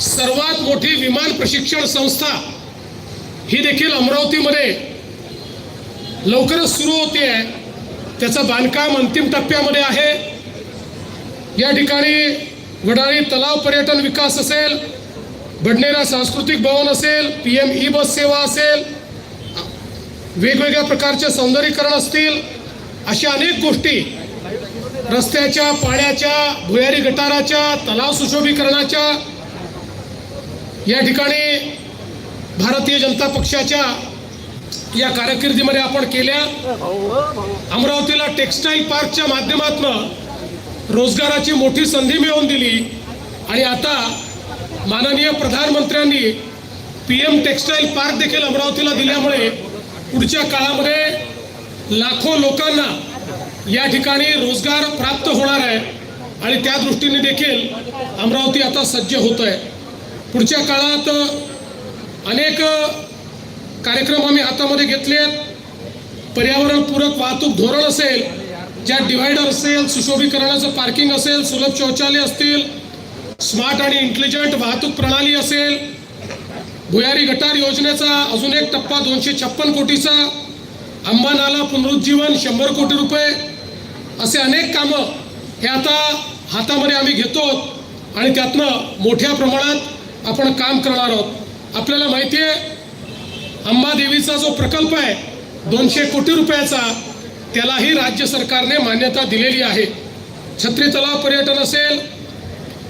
सर्वात मोठी विमान प्रशिक्षण संस्था ही देखील अमरावतीमध्ये लवकरच सुरू होते आहे त्याचं बांधकाम अंतिम टप्प्यामध्ये आहे. या ठिकाणी वडाळी तलाव पर्यटन विकास असेल बडनेरा सांस्कृतिक भवन असेल पी एम ई बस सेवा असेल वेगवेगळ्या प्रकारचे सौंदर्यीकरण असतील अशा अनेक गोष्टी रस्त्याच्या पाण्याच्या भुयारी गटाराच्या तलाव सुशोभीकरणाच्या या ठिकाणी भारतीय जनता पक्षाच्या या कारकिर्दीमध्ये आपण केल्या. अमरावतीला टेक्स्टाईल पार्कच्या माध्यमातून रोजगाराची मोठी संधी मिळवून दिली. आणि आता माननीय प्रधानमंत्र्यांनी पी एम टेक्स्टाईल पार्क देखील अमरावतीला दिल्यामुळे पुढच्या काळामध्ये लाखो लोकांना या ठिकाणी रोजगार प्राप्त होणार आहे. आणि त्या दृष्टीने देखील अमरावती आता सज्ज होत आहे पुढच्या काळात अनेक कार्यक्रम आम्ही हातामध्ये घेतले आहेत पर्यावरणपूरक वाहतूक धोरण असेल ज्या डिव्हायडर असेल सुशोभीकरणाचं पार्किंग असेल सुलभ शौचालय असतील स्मार्ट आणि इंटेलिजंट वाहतूक प्रणाली असेल भुयारी गटार योजनेचा अजून एक टप्पा दोनशे छप्पन कोटीचा आंबा नाला पुनरुज्जीवन शंभर कोटी रुपये असे अनेक कामं हे आता हातामध्ये आम्ही घेतो आणि त्यातनं मोठ्या प्रमाणात आपण काम करणार आहोत. आपल्याला माहिती आहे अंबादेवीचा जो प्रकल्प आहे दोनशे कोटी रुपयाचा त्यालाही राज्य सरकारने मान्यता दिलेली आहे. छत्री तलाव पर्यटन असेल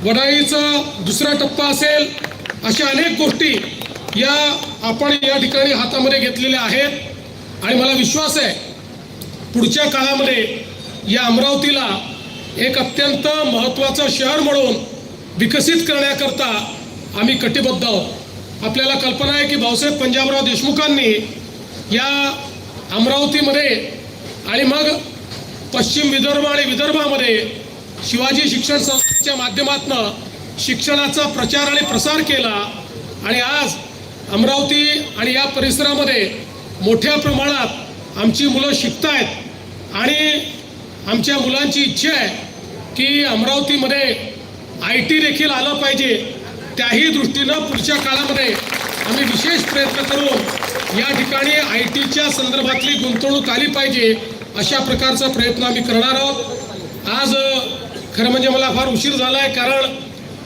वडाळीचा दुसरा टप्पा असेल अशा अनेक गोष्टी या आपण या ठिकाणी हातामध्ये घेतलेल्या आहेत. आणि मला विश्वास आहे पुढच्या काळामध्ये या अमरावतीला एक अत्यंत महत्त्वाचं शहर म्हणून विकसित करण्याकरता आम्ही कटिबद्ध आहोत. आपल्याला कल्पना आहे की भाऊसाहेब पंजाबराव देशमुखांनी या अमरावतीमध्ये आणि मग पश्चिम विदर्भ आणि विदर्भामध्ये शिवाजी शिक्षण संस्थेच्या माध्यमातून शिक्षणाचा प्रचार आणि प्रसार केला आणि आज अमरावती आणि या परिसरामध्ये मोठ्या प्रमाणात आमची मुलं शिकत आहेत आणि आमच्या मुलांची इच्छा आहे की अमरावतीमध्ये आय टी देखील आलं पाहिजे. त्याही दृष्टीनं पुढच्या काळामध्ये आम्ही विशेष प्रयत्न करून या ठिकाणी आय टीच्या संदर्भातली गुंतवणूक आली पाहिजे अशा प्रकारचा प्रयत्न आम्ही करणार आहोत. आज खरं म्हणजे मला फार उशीर झाला आहे कारण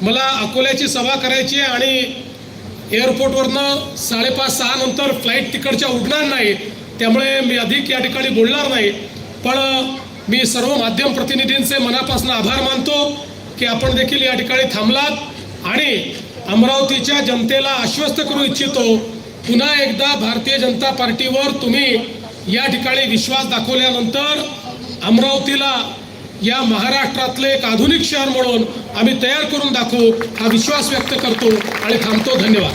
मला अकोल्याची सभा करायची आहे आणि एअरपोर्टवरनं साडेपाच सहा नंतर फ्लाईट तिकडच्या उडणार नाही. त्यामुळे मी अधिक या ठिकाणी बोलणार नाही. पण मी सर्व माध्यम प्रतिनिधींचे मनापासून आभार मानतो की आपण देखील या ठिकाणी थांबलात. आणि अमरावतीच्या जनतेला आश्वस्त करू इच्छितो पुन्हा एकदा भारतीय जनता पार्टीवर तुम्ही या ठिकाणी विश्वास दाखवल्यानंतर अमरावतीला या महाराष्ट्रातले एक आधुनिक शहर म्हणून आम्ही तयार करून दाखवू हा विश्वास व्यक्त करतो आणि थांबतो. धन्यवाद.